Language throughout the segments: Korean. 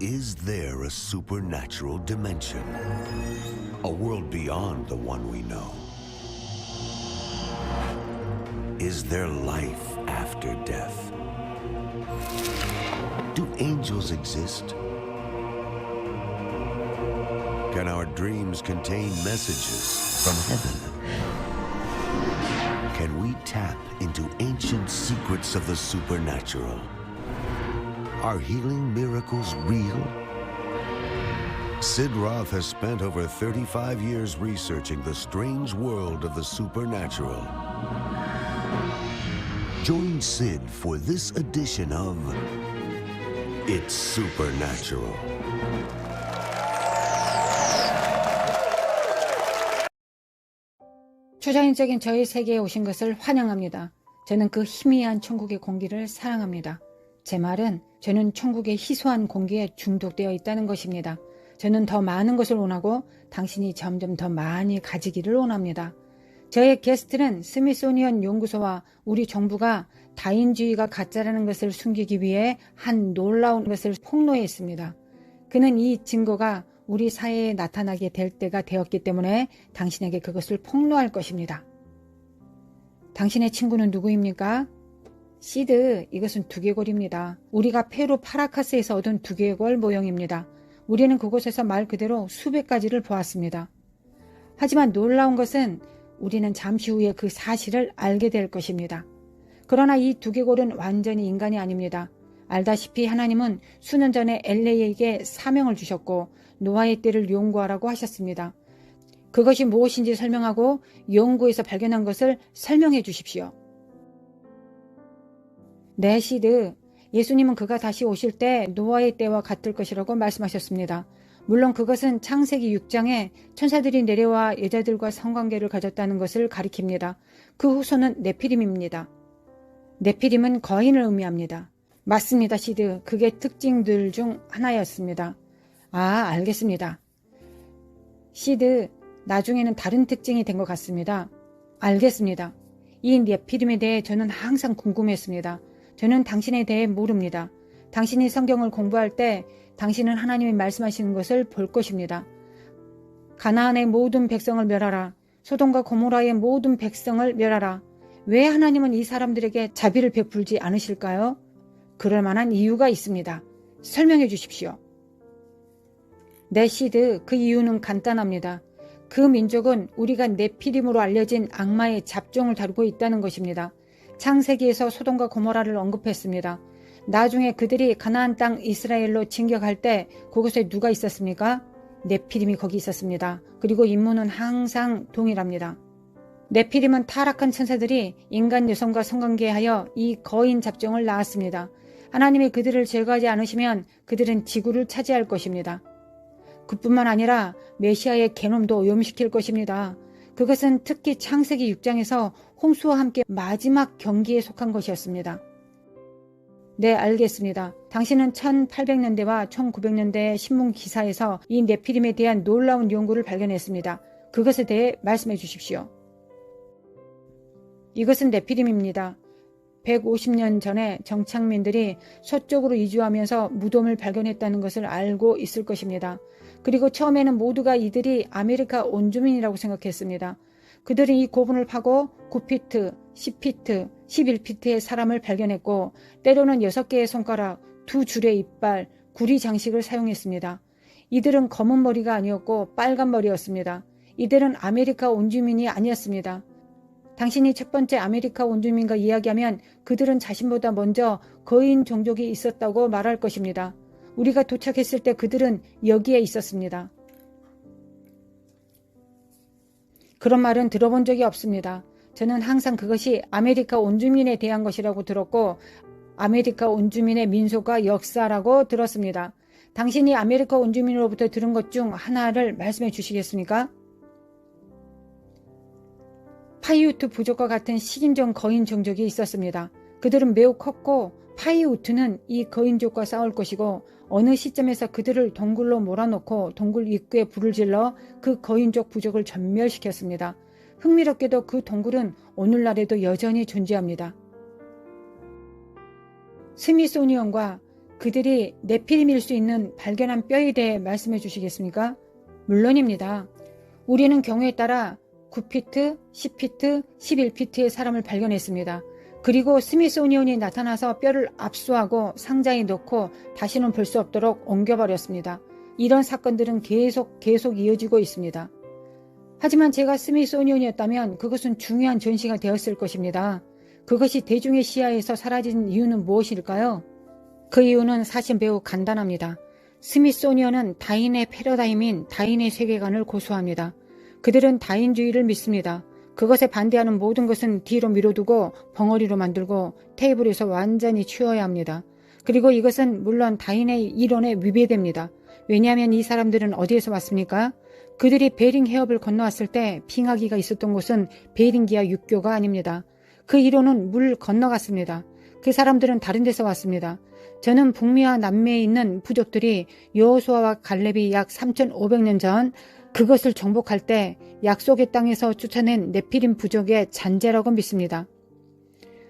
Is there a supernatural dimension? A world beyond the one we know? Is there life after death? Do angels exist? Can our dreams contain messages from heaven? Can we tap into ancient secrets of the supernatural? Are healing miracles real? Sid Roth has spent over 35 years researching the strange world of the supernatural. Join Sid for this edition of It's Supernatural. 초자연적인 저의 세계에 오신 것을 환영합니다. 저는 그 희미한 천국의 공기를 사랑합니다. 제 말은 저는 천국의 희소한 공기에 중독되어 있다는 것입니다. 저는 더 많은 것을 원하고 당신이 점점 더 많이 가지기를 원합니다. 저의 게스트는 스미소니언 연구소와 우리 정부가 다인주의가 가짜라는 것을 숨기기 위해 한 놀라운 것을 폭로했습니다. 그는 이 증거가 우리 사회에 나타나게 될 때가 되었기 때문에 당신에게 그것을 폭로할 것입니다. 당신의 친구는 누구입니까? 시드, 이것은 두개골입니다. 우리가 페루 파라카스에서 얻은 두개골 모형입니다. 우리는 그곳에서 말 그대로 수백 가지를 보았습니다. 하지만 놀라운 것은 우리는 잠시 후에 그 사실을 알게 될 것입니다. 그러나 이 두개골은 완전히 인간이 아닙니다. 알다시피 하나님은 수년 전에 엘레에게 사명을 주셨고 노아의 때를 연구하라고 하셨습니다. 그것이 무엇인지 설명하고 연구에서 발견한 것을 설명해 주십시오. 네, 시드. 예수님은 그가 다시 오실 때 노아의 때와 같을 것이라고 말씀하셨습니다. 물론 그것은 창세기 6장에 천사들이 내려와 여자들과 성관계를 가졌다는 것을 가리킵니다. 그 후손은 네피림입니다. 네피림은 거인을 의미합니다. 맞습니다, 시드. 그게 특징들 중 하나였습니다. 아, 알겠습니다. 시드, 나중에는 다른 특징이 된 것 같습니다. 알겠습니다. 이 네피림에 대해 저는 항상 궁금했습니다. 저는 당신에 대해 모릅니다. 당신이 성경을 공부할 때 당신은 하나님이 말씀하시는 것을 볼 것입니다. 가나안의 모든 백성을 멸하라. 소돔과 고모라의 모든 백성을 멸하라. 왜 하나님은 이 사람들에게 자비를 베풀지 않으실까요? 그럴 만한 이유가 있습니다. 설명해 주십시오. 네, 시드, 그 이유는 간단합니다. 그 민족은 우리가 네피림으로 알려진 악마의 잡종을 다루고 있다는 것입니다. 창세기에서 소돔과 고모라를 언급했습니다. 나중에 그들이 가나안 땅 이스라엘로 진격할 때 그곳에 누가 있었습니까? 네피림이 거기 있었습니다. 그리고 임무는 항상 동일합니다. 네피림은 타락한 천사들이 인간 여성과 성관계하여 이 거인 잡종을 낳았습니다. 하나님이 그들을 제거하지 않으시면 그들은 지구를 차지할 것입니다. 그뿐만 아니라 메시아의 개놈도 오염시킬 것입니다. 그것은 특히 창세기 6장에서 홍수와 함께 마지막 경기에 속한 것이었습니다. 네, 알겠습니다. 당신은 1800년대와 1900년대 신문 기사에서 이 네피림에 대한 놀라운 연구를 발견했습니다. 그것에 대해 말씀해 주십시오. 이것은 네피림입니다. 150년 전에 정착민들이 서쪽으로 이주하면서 무덤을 발견했다는 것을 알고 있을 것입니다. 그리고 처음에는 모두가 이들이 아메리카 온주민이라고 생각했습니다. 그들은 이 고분을 파고 9피트, 10피트, 11피트의 사람을 발견했고 때로는 6개의 손가락, 두 줄의 이빨, 구리 장식을 사용했습니다. 이들은 검은 머리가 아니었고 빨간 머리였습니다. 이들은 아메리카 온주민이 아니었습니다. 당신이 첫 번째 아메리카 원주민과 이야기하면 그들은 자신보다 먼저 거인 종족이 있었다고 말할 것입니다. 우리가 도착했을 때 그들은 여기에 있었습니다. 그런 말은 들어본 적이 없습니다. 저는 항상 그것이 아메리카 온주민에 대한 것이라고 들었고 아메리카 온주민의 민속과 역사라고 들었습니다. 당신이 아메리카 온주민으로부터 들은 것 중 하나를 말씀해 주시겠습니까? 파이우트 부족과 같은 식인종 거인 종족이 있었습니다. 그들은 매우 컸고 파이우트는 이 거인족과 싸울 것이고 어느 시점에서 그들을 동굴로 몰아넣고 동굴 입구에 불을 질러 그 거인족 부족을 전멸시켰습니다. 흥미롭게도 그 동굴은 오늘날에도 여전히 존재합니다. 스미소니언과 그들이 네피림일 수 있는 발견한 뼈에 대해 말씀해 주시겠습니까? 물론입니다. 우리는 경우에 따라 9피트, 10피트, 11피트의 사람을 발견했습니다. 그리고 스미소니온이 나타나서 뼈를 압수하고 상자에 넣고 다시는 볼 수 없도록 옮겨버렸습니다. 이런 사건들은 계속 계속 이어지고 있습니다. 하지만 제가 스미소니온이었다면 그것은 중요한 전시가 되었을 것입니다. 그것이 대중의 시야에서 사라진 이유는 무엇일까요? 그 이유는 사실 매우 간단합니다. 스미소니언은 다인의 패러다임인 다인의 세계관을 고수합니다. 그들은 다인주의를 믿습니다. 그것에 반대하는 모든 것은 뒤로 미뤄두고 벙어리로 만들고 테이블에서 완전히 치워야 합니다. 그리고 이것은 물론 다인의 이론에 위배됩니다. 왜냐하면 이 사람들은 어디에서 왔습니까? 그들이 베링 해협을 건너왔을 때 빙하기가 있었던 곳은 베링기아 육교가 아닙니다. 그 이론은 물 건너갔습니다. 그 사람들은 다른 데서 왔습니다. 저는 북미와 남미에 있는 부족들이 여호수아와 갈렙이 약 3,500년 전 그것을 정복할 때 약속의 땅에서 쫓아낸 네피림 부족의 잔재라고 믿습니다.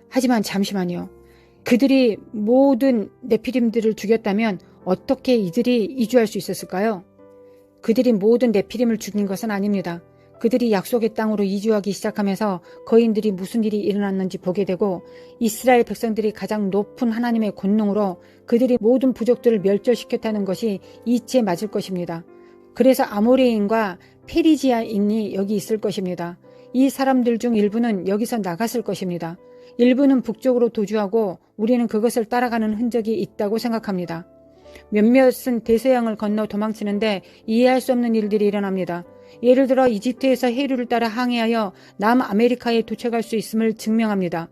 하지만 잠시만요. 그들이 모든 네피림들을 죽였다면 어떻게 이들이 이주할 수 있었을까요? 그들이 모든 네피림을 죽인 것은 아닙니다. 그들이 약속의 땅으로 이주하기 시작하면서 거인들이 무슨 일이 일어났는지 보게 되고 이스라엘 백성들이 가장 높은 하나님의 권능으로 그들이 모든 부족들을 멸절시켰다는 것이 이치에 맞을 것입니다. 그래서 아모레인과 페리지아인이 여기 있을 것입니다. 이 사람들 중 일부는 여기서 나갔을 것입니다. 일부는 북쪽으로 도주하고 우리는 그것을 따라가는 흔적이 있다고 생각합니다. 몇몇은 대서양을 건너 도망치는데 이해할 수 없는 일들이 일어납니다. 예를 들어 이집트에서 해류를 따라 항해하여 남아메리카에 도착할 수 있음을 증명합니다.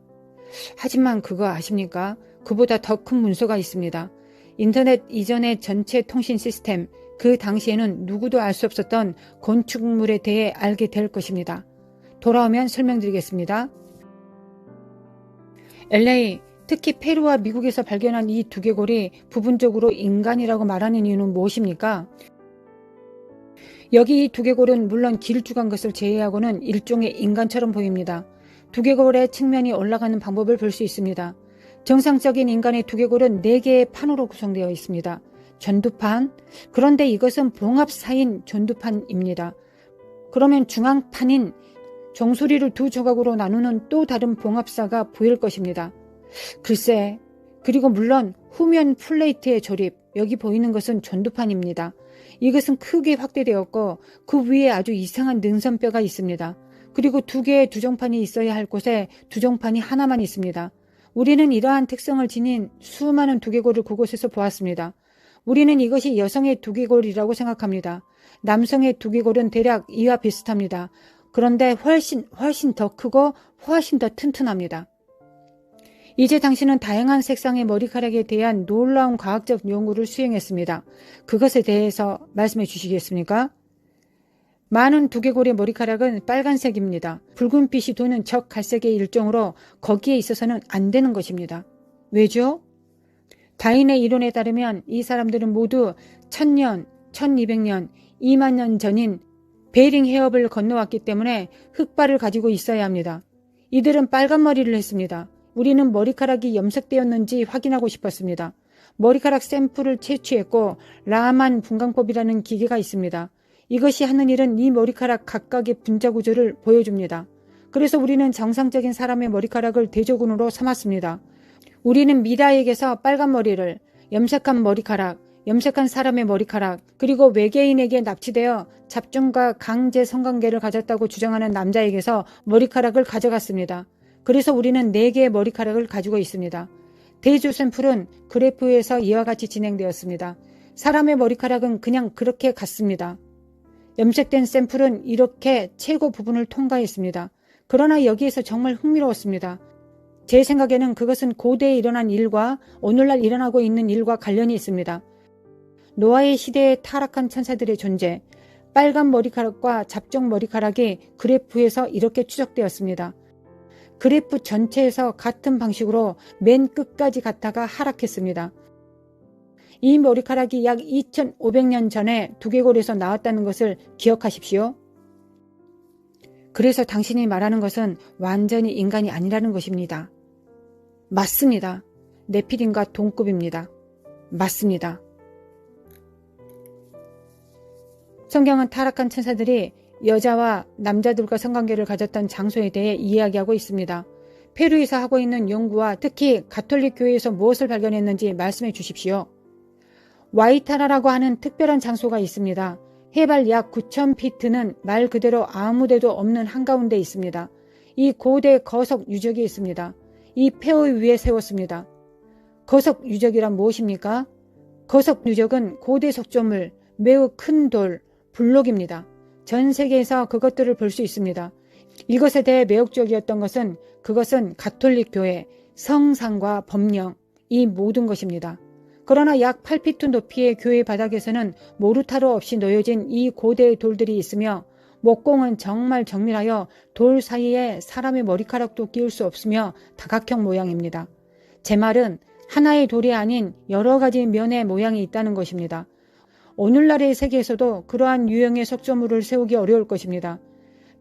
하지만 그거 아십니까? 그보다 더 큰 문서가 있습니다. 인터넷 이전의 전체 통신 시스템, 그 당시에는 누구도 알 수 없었던 건축물에 대해 알게 될 것입니다. 돌아오면 설명드리겠습니다. LA, 특히 페루와 미국에서 발견한 이 두개골이 부분적으로 인간이라고 말하는 이유는 무엇입니까? 여기 이 두개골은 물론 길쭉한 것을 제외하고는 일종의 인간처럼 보입니다. 두개골의 측면이 올라가는 방법을 볼 수 있습니다. 정상적인 인간의 두개골은 4개의 판으로 구성되어 있습니다. 전두판. 그런데 이것은 봉합사인 전두판입니다. 그러면 중앙판인 정수리를 두 조각으로 나누는 또 다른 봉합사가 보일 것입니다. 글쎄, 그리고 물론 후면 플레이트의 조립, 여기 보이는 것은 전두판입니다. 이것은 크게 확대되었고 그 위에 아주 이상한 능선뼈가 있습니다. 그리고 두 개의 두정판이 있어야 할 곳에 두정판이 하나만 있습니다. 우리는 이러한 특성을 지닌 수많은 두개골을 그곳에서 보았습니다. 우리는 이것이 여성의 두개골이라고 생각합니다. 남성의 두개골은 대략 이와 비슷합니다. 그런데 훨씬 훨씬 더 크고 훨씬 더 튼튼합니다. 이제 당신은 다양한 색상의 머리카락에 대한 놀라운 과학적 연구를 수행했습니다. 그것에 대해서 말씀해 주시겠습니까? 많은 두개골의 머리카락은 빨간색입니다. 붉은빛이 도는 적 갈색의 일종으로 거기에 있어서는 안 되는 것입니다. 왜죠? 다인의 이론에 따르면 이 사람들은 모두 1000년, 1200년, 2만 년 전인 베링 해협을 건너왔기 때문에 흑발을 가지고 있어야 합니다. 이들은 빨간 머리를 했습니다. 우리는 머리카락이 염색되었는지 확인하고 싶었습니다. 머리카락 샘플을 채취했고 라만 분광법이라는 기계가 있습니다. 이것이 하는 일은 이 머리카락 각각의 분자 구조를 보여줍니다. 그래서 우리는 정상적인 사람의 머리카락을 대조군으로 삼았습니다. 우리는 미라에게서 빨간 머리를, 염색한 머리카락, 염색한 사람의 머리카락, 그리고 외계인에게 납치되어 잡종과 강제 성관계를 가졌다고 주장하는 남자에게서 머리카락을 가져갔습니다. 그래서 우리는 4개의 머리카락을 가지고 있습니다. 대조 샘플은 그래프에서 이와 같이 진행되었습니다. 사람의 머리카락은 그냥 그렇게 갔습니다. 염색된 샘플은 이렇게 최고 부분을 통과했습니다. 그러나 여기에서 정말 흥미로웠습니다. 제 생각에는 그것은 고대에 일어난 일과 오늘날 일어나고 있는 일과 관련이 있습니다. 노아의 시대에 타락한 천사들의 존재, 빨간 머리카락과 잡종 머리카락이 그래프에서 이렇게 추적되었습니다. 그래프 전체에서 같은 방식으로 맨 끝까지 갔다가 하락했습니다. 이 머리카락이 약 2500년 전에 두개골에서 나왔다는 것을 기억하십시오. 그래서 당신이 말하는 것은 완전히 인간이 아니라는 것입니다. 맞습니다. 네피림과 동급입니다. 맞습니다. 성경은 타락한 천사들이 여자와 남자들과 성관계를 가졌던 장소에 대해 이야기하고 있습니다. 페루에서 하고 있는 연구와 특히 가톨릭 교회에서 무엇을 발견했는지 말씀해 주십시오. 와이타라라고 하는 특별한 장소가 있습니다. 해발 약 9,000피트는 말 그대로 아무데도 없는 한가운데 있습니다. 이 고대 거석 유적이 있습니다. 이 폐허 위에 세웠습니다. 거석 유적이란 무엇입니까? 거석 유적은 고대 석조물, 매우 큰 돌, 블록입니다. 전 세계에서 그것들을 볼 수 있습니다. 이것에 대해 매혹적이었던 것은 그것은 가톨릭 교회, 성상과 법령, 이 모든 것입니다. 그러나 약 8피트 높이의 교회 바닥에서는 모르타르 없이 놓여진 이 고대의 돌들이 있으며 목공은 정말 정밀하여 돌 사이에 사람의 머리카락도 끼울 수 없으며 다각형 모양입니다. 제 말은 하나의 돌이 아닌 여러 가지 면의 모양이 있다는 것입니다. 오늘날의 세계에서도 그러한 유형의 석조물을 세우기 어려울 것입니다.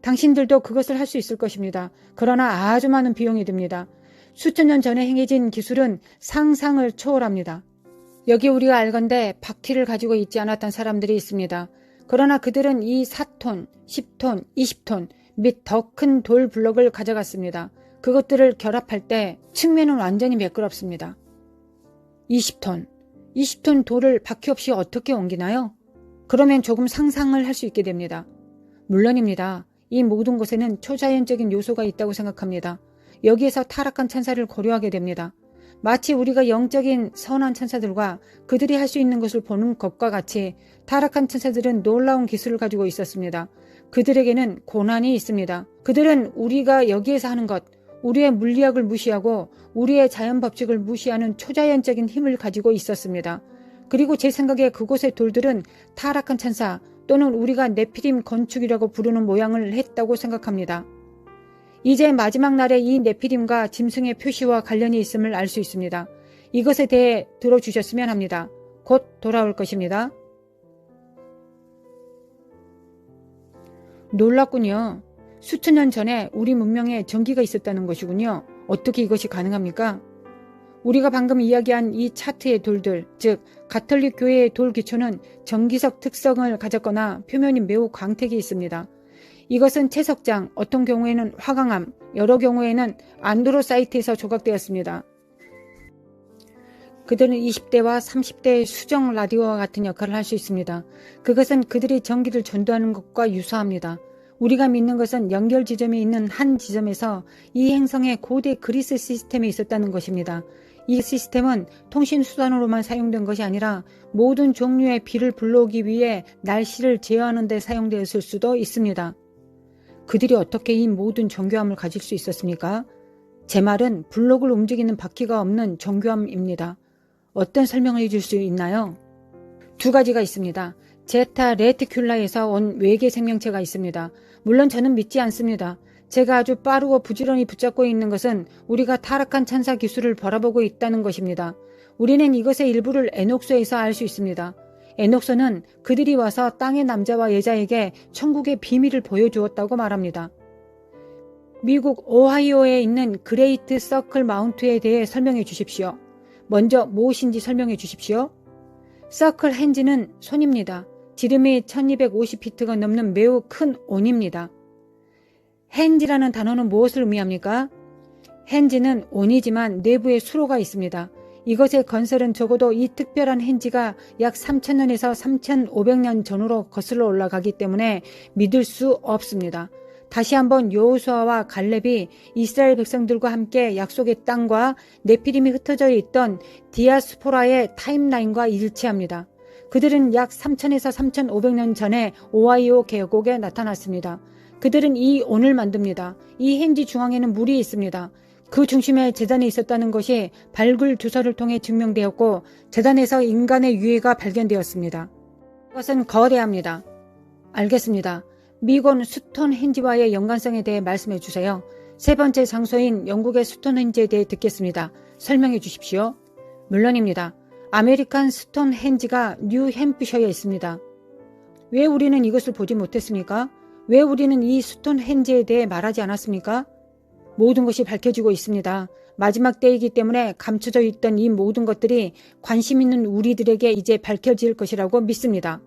당신들도 그것을 할 수 있을 것입니다. 그러나 아주 많은 비용이 듭니다. 수천 년 전에 행해진 기술은 상상을 초월합니다. 여기 우리가 알건대 바퀴를 가지고 있지 않았던 사람들이 있습니다. 그러나 그들은 이 4톤, 10톤, 20톤 및 더 큰 돌 블럭을 가져갔습니다. 그것들을 결합할 때 측면은 완전히 매끄럽습니다. 20톤, 20톤 돌을 바퀴 없이 어떻게 옮기나요? 그러면 조금 상상을 할 수 있게 됩니다. 물론입니다. 이 모든 것에는 초자연적인 요소가 있다고 생각합니다. 여기에서 타락한 천사를 고려하게 됩니다. 마치 우리가 영적인 선한 천사들과 그들이 할 수 있는 것을 보는 것과 같이 타락한 천사들은 놀라운 기술을 가지고 있었습니다. 그들에게는 고난이 있습니다. 그들은 우리가 여기에서 하는 것, 우리의 물리학을 무시하고 우리의 자연 법칙을 무시하는 초자연적인 힘을 가지고 있었습니다. 그리고 제 생각에 그곳의 돌들은 타락한 천사 또는 우리가 네피림 건축이라고 부르는 모양을 했다고 생각합니다. 이제 마지막 날에 이 네피림과 짐승의 표시와 관련이 있음을 알 수 있습니다. 이것에 대해 들어주셨으면 합니다. 곧 돌아올 것입니다. 놀랍군요. 수천 년 전에 우리 문명에 전기가 있었다는 것이군요. 어떻게 이것이 가능합니까? 우리가 방금 이야기한 이 차트의 돌들, 즉 가톨릭 교회의 돌 기초는 전기석 특성을 가졌거나 표면이 매우 광택이 있습니다. 이것은 채석장, 어떤 경우에는 화강암, 여러 경우에는 안드로사이트에서 조각되었습니다. 그들은 20대와 30대의 수정 라디오와 같은 역할을 할 수 있습니다. 그것은 그들이 전기를 전도하는 것과 유사합니다. 우리가 믿는 것은 연결 지점이 있는 한 지점에서 이 행성의 고대 그리스 시스템이 있었다는 것입니다. 이 시스템은 통신 수단으로만 사용된 것이 아니라 모든 종류의 비를 불러오기 위해 날씨를 제어하는 데 사용되었을 수도 있습니다. 그들이 어떻게 이 모든 정교함을 가질 수 있었습니까? 제 말은 블록을 움직이는 바퀴가 없는 정교함입니다. 어떤 설명을 해줄 수 있나요? 두 가지가 있습니다. 제타 레티큘라에서 온 외계 생명체가 있습니다. 물론 저는 믿지 않습니다. 제가 아주 빠르고 부지런히 붙잡고 있는 것은 우리가 타락한 천사 기술을 바라보고 있다는 것입니다. 우리는 이것의 일부를 에녹서에서 알 수 있습니다. 에녹서는 그들이 와서 땅의 남자와 여자에게 천국의 비밀을 보여주었다고 말합니다. 미국 오하이오에 있는 그레이트 서클 마운트에 대해 설명해 주십시오. 먼저 무엇인지 설명해 주십시오. 서클 핸즈는 손입니다. 지름이 1250피트가 넘는 매우 큰 온입니다. 핸지라는 단어는 무엇을 의미합니까? 핸지는 온이지만 내부에 수로가 있습니다. 이것의 건설은 적어도 이 특별한 핸지가 약 3,000년에서 3,500년 전으로 거슬러 올라가기 때문에 믿을 수 없습니다. 다시 한번 여호수아와 갈렙이 이스라엘 백성들과 함께 약속의 땅과 네피림이 흩어져 있던 디아스포라의 타임라인과 일치합니다. 그들은 약 3,000에서 3,500년 전에 오하이오 계곡에 나타났습니다. 그들은 이 온을 만듭니다. 이 핸지 중앙에는 물이 있습니다. 그 중심에 재단이 있었다는 것이 발굴 조사를 통해 증명되었고 재단에서 인간의 유해가 발견되었습니다. 그것은 거대합니다. 알겠습니다. 미곤 스톤헨지와의 연관성에 대해 말씀해 주세요. 세 번째 장소인 영국의 스톤헨지에 대해 듣겠습니다. 설명해 주십시오. 물론입니다. 아메리칸 스톤헨지가 뉴 햄프셔에 있습니다. 왜 우리는 이것을 보지 못했습니까? 왜 우리는 이 스톤헨지에 대해 말하지 않았습니까? 모든 것이 밝혀지고 있습니다. 마지막 때이기 때문에 감춰져 있던 이 모든 것들이 관심 있는 우리들에게 이제 밝혀질 것이라고 믿습니다.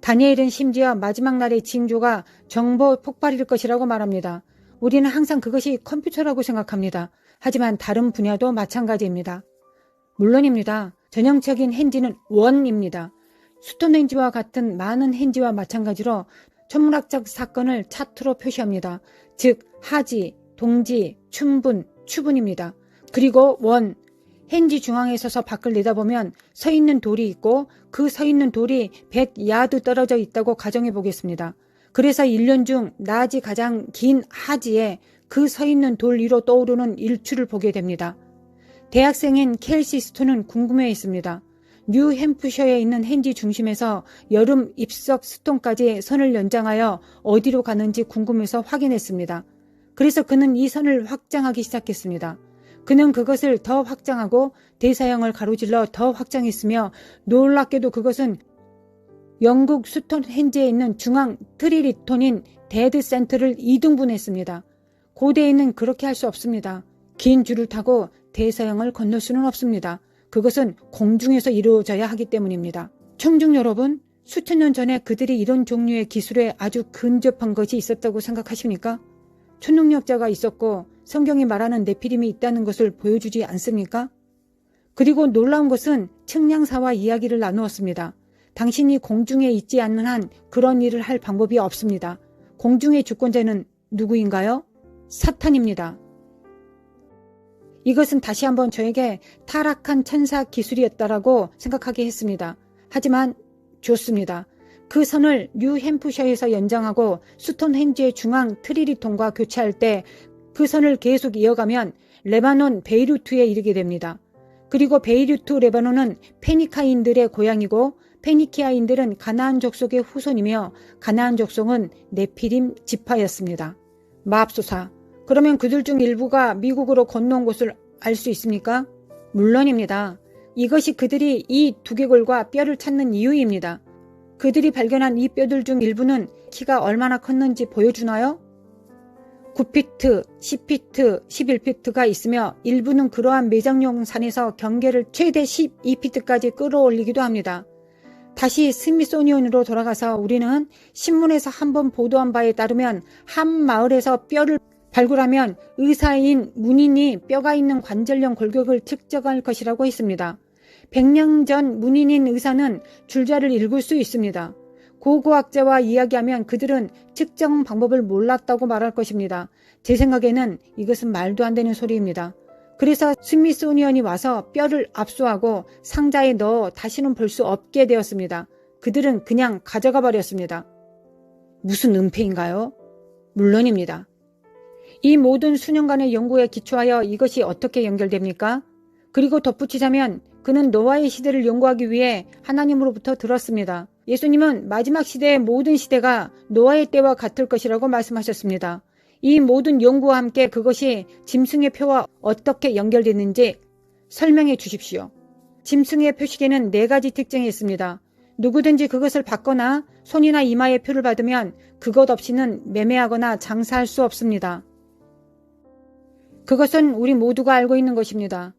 다니엘은 심지어 마지막 날의 징조가 정보 폭발일 것이라고 말합니다. 우리는 항상 그것이 컴퓨터라고 생각합니다. 하지만 다른 분야도 마찬가지입니다. 물론입니다. 전형적인 핸지는 원입니다. 스톤헨지와 같은 많은 핸지와 마찬가지로 천문학적 사건을 차트로 표시합니다. 즉 하지, 동지, 춘분, 추분입니다. 그리고 원, 핸지 중앙에 서서 밖을 내다보면 서 있는 돌이 있고 그 서 있는 돌이 100야드 떨어져 있다고 가정해 보겠습니다. 그래서 1년 중 낮이 가장 긴 하지에 그 서 있는 돌 위로 떠오르는 일출을 보게 됩니다. 대학생인 켈시 스톤은 궁금해 했습니다. 뉴 햄프셔에 있는 핸지 중심에서 여름 입석 스톤까지 선을 연장하여 어디로 가는지 궁금해서 확인했습니다. 그래서 그는 이 선을 확장하기 시작했습니다. 그는 그것을 더 확장하고 대사형을 가로질러 더 확장했으며 놀랍게도 그것은 영국 스톤헨지에 있는 중앙 트리리톤인 데드 센터를 2등분했습니다. 고대에는 그렇게 할 수 없습니다. 긴 줄을 타고 대서양을 건널 수는 없습니다. 그것은 공중에서 이루어져야 하기 때문입니다. 청중 여러분, 수천 년 전에 그들이 이런 종류의 기술에 아주 근접한 것이 있었다고 생각하십니까? 초능력자가 있었고 성경이 말하는 네피림이 있다는 것을 보여주지 않습니까? 그리고 놀라운 것은 측량사와 이야기를 나누었습니다. 당신이 공중에 있지 않는 한 그런 일을 할 방법이 없습니다. 공중의 주권자는 누구인가요? 사탄입니다. 이것은 다시 한번 저에게 타락한 천사 기술이었다라고 생각하게 했습니다. 하지만 좋습니다. 그 선을 뉴 햄프셔에서 연장하고 스톤헨지의 중앙 트리리톤과 교체할 때 그 선을 계속 이어가면 레바논 베이루트에 이르게 됩니다. 그리고 베이루트 레바논은 페니카인들의 고향이고 페니키아인들은 가나안 족속의 후손이며 가나안 족속은 네피림 지파였습니다. 마압소사. 그러면 그들 중 일부가 미국으로 건너온 곳을 알 수 있습니까? 물론입니다. 이것이 그들이 이 두개골과 뼈를 찾는 이유입니다. 그들이 발견한 이 뼈들 중 일부는 키가 얼마나 컸는지 보여주나요? 9피트, 10피트, 11피트가 있으며 일부는 그러한 매장용 산에서 경계를 최대 12피트까지 끌어올리기도 합니다. 다시 스미소니온으로 돌아가서 우리는 신문에서 한번 보도한 바에 따르면 한 마을에서 뼈를 발굴하면 의사인 문인이 뼈가 있는 관절형 골격을 측정할 것이라고 했습니다. 100년 전 문인인 의사는 줄자를 읽을 수 있습니다. 고고학자와 이야기하면 그들은 측정 방법을 몰랐다고 말할 것입니다. 제 생각에는 이것은 말도 안 되는 소리입니다. 그래서 스미소니언이 와서 뼈를 압수하고 상자에 넣어 다시는 볼 수 없게 되었습니다. 그들은 그냥 가져가 버렸습니다. 무슨 은폐인가요? 물론입니다. 이 모든 수년간의 연구에 기초하여 이것이 어떻게 연결됩니까? 그리고 덧붙이자면 그는 노아의 시대를 연구하기 위해 하나님으로부터 들었습니다. 예수님은 마지막 시대의 모든 시대가 노아의 때와 같을 것이라고 말씀하셨습니다. 이 모든 연구와 함께 그것이 짐승의 표와 어떻게 연결됐는지 설명해 주십시오. 짐승의 표식에는 네 가지 특징이 있습니다. 누구든지 그것을 받거나 손이나 이마의 표를 받으면 그것 없이는 매매하거나 장사할 수 없습니다. 그것은 우리 모두가 알고 있는 것입니다.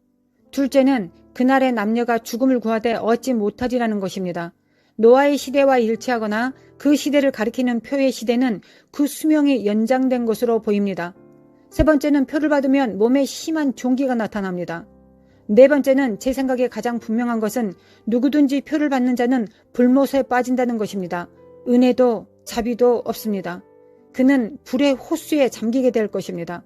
둘째는 그날의 남녀가 죽음을 구하되 얻지 못하리라는 것입니다. 노아의 시대와 일치하거나 그 시대를 가리키는 표의 시대는 그 수명이 연장된 것으로 보입니다. 세 번째는 표를 받으면 몸에 심한 종기가 나타납니다. 네 번째는 제 생각에 가장 분명한 것은 누구든지 표를 받는 자는 불못에 빠진다는 것입니다. 은혜도 자비도 없습니다. 그는 불의 호수에 잠기게 될 것입니다.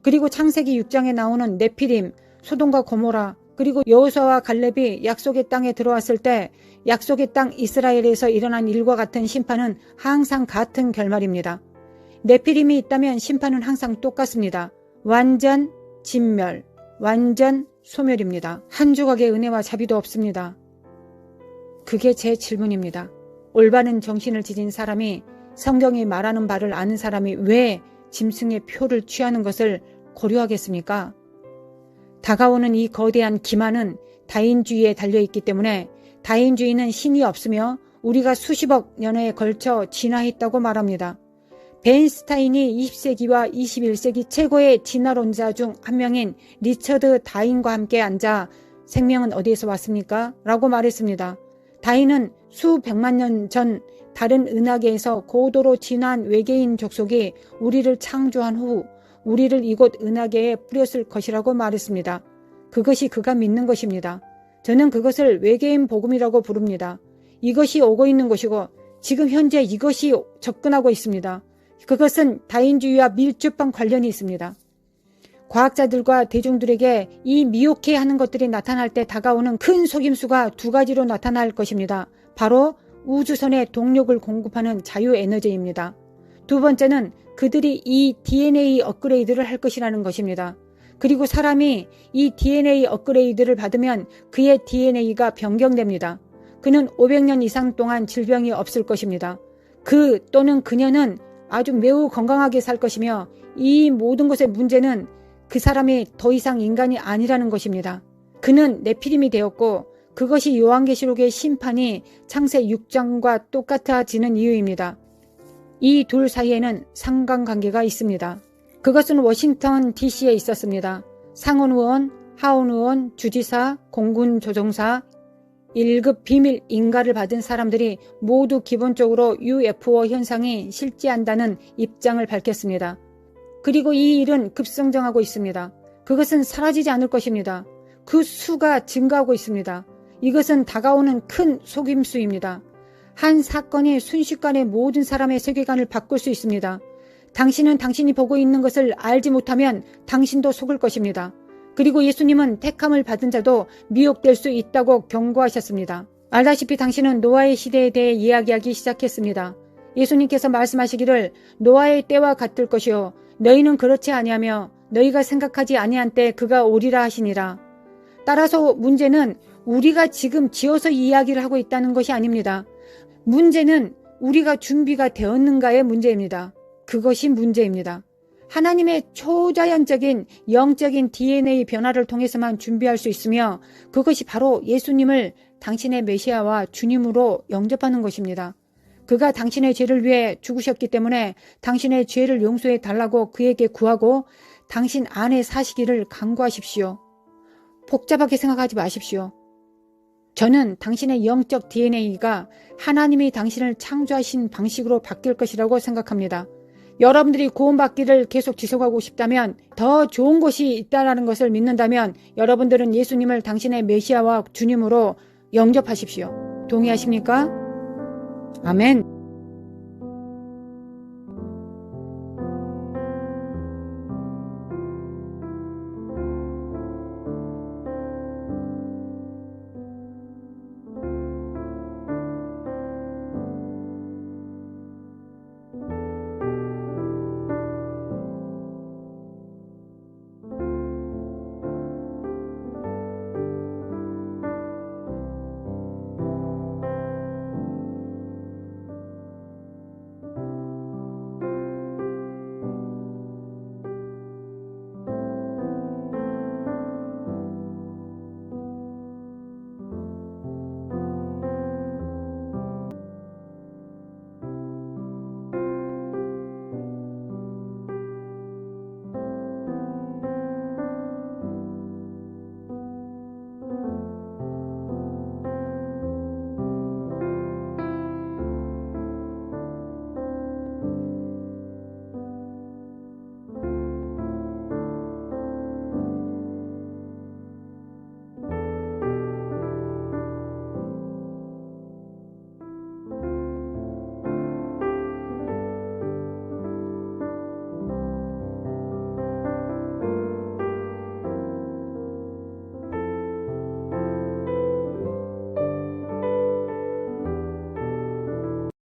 그리고 창세기 6장에 나오는 네피림, 소돔과 고모라, 그리고 여호수아와 갈렙이 약속의 땅에 들어왔을 때 약속의 땅 이스라엘에서 일어난 일과 같은 심판은 항상 같은 결말입니다. 네피림이 있다면 심판은 항상 똑같습니다. 완전 진멸, 완전 소멸입니다. 한 조각의 은혜와 자비도 없습니다. 그게 제 질문입니다. 올바른 정신을 지닌 사람이 성경이 말하는 바를 아는 사람이 왜 짐승의 표를 취하는 것을 고려하겠습니까? 다가오는 이 거대한 기만은 다인주의에 달려있기 때문에 다인주의는 신이 없으며 우리가 수십억 년에 걸쳐 진화했다고 말합니다. 벤스타인이 20세기와 21세기 최고의 진화론자 중 한 명인 리처드 다인과 함께 앉아 생명은 어디에서 왔습니까? 라고 말했습니다. 다인은 수백만 년 전 다른 은하계에서 고도로 진화한 외계인 족속이 우리를 창조한 후 우리를 이곳 은하계에 뿌렸을 것이라고 말했습니다. 그것이 그가 믿는 것입니다. 저는 그것을 외계인 복음이라고 부릅니다. 이것이 오고 있는 것이고 지금 현재 이것이 접근하고 있습니다. 그것은 다인주의와 밀접한 관련이 있습니다. 과학자들과 대중들에게 이 미혹해 하는 것들이 나타날 때 다가오는 큰 속임수가 두 가지로 나타날 것입니다. 바로 우주선에 동력을 공급하는 자유에너지입니다. 두 번째는 그들이 이 DNA 업그레이드를 할 것이라는 것입니다. 그리고 사람이 이 DNA 업그레이드를 받으면 그의 DNA가 변경됩니다. 그는 500년 이상 동안 질병이 없을 것입니다. 그 또는 그녀는 아주 매우 건강하게 살 것이며 이 모든 것의 문제는 그 사람이 더 이상 인간이 아니라는 것입니다. 그는 네피림이 되었고 그것이 요한계시록의 심판이 창세 6장과 똑같아지는 이유입니다. 이 둘 사이에는 상관관계가 있습니다. 그것은 워싱턴 DC에 있었습니다. 상원 의원, 하원 의원, 주지사, 공군 조종사, 1급 비밀 인가를 받은 사람들이 모두 기본적으로 UFO 현상이 실제한다는 입장을 밝혔습니다. 그리고 이 일은 급성장하고 있습니다. 그것은 사라지지 않을 것입니다. 그 수가 증가하고 있습니다. 이것은 다가오는 큰 속임수입니다. 한 사건이 순식간에 모든 사람의 세계관을 바꿀 수 있습니다. 당신은 당신이 보고 있는 것을 알지 못하면 당신도 속을 것입니다. 그리고 예수님은 택함을 받은 자도 미혹될 수 있다고 경고하셨습니다. 알다시피 당신은 노아의 시대에 대해 이야기하기 시작했습니다. 예수님께서 말씀하시기를 노아의 때와 같을 것이요 너희는 그렇지 아니하며 너희가 생각하지 아니한 때 그가 오리라 하시니라. 따라서 문제는 우리가 지금 지어서 이야기를 하고 있다는 것이 아닙니다. 문제는 우리가 준비가 되었는가의 문제입니다. 그것이 문제입니다. 하나님의 초자연적인 영적인 DNA 변화를 통해서만 준비할 수 있으며 그것이 바로 예수님을 당신의 메시아와 주님으로 영접하는 것입니다. 그가 당신의 죄를 위해 죽으셨기 때문에 당신의 죄를 용서해 달라고 그에게 구하고 당신 안에 사시기를 간구하십시오. 복잡하게 생각하지 마십시오. 저는 당신의 영적 DNA가 하나님이 당신을 창조하신 방식으로 바뀔 것이라고 생각합니다. 여러분들이 구원받기를 계속 지속하고 싶다면 더 좋은 곳이 있다는 것을 믿는다면 여러분들은 예수님을 당신의 메시아와 주님으로 영접하십시오. 동의하십니까? 아멘.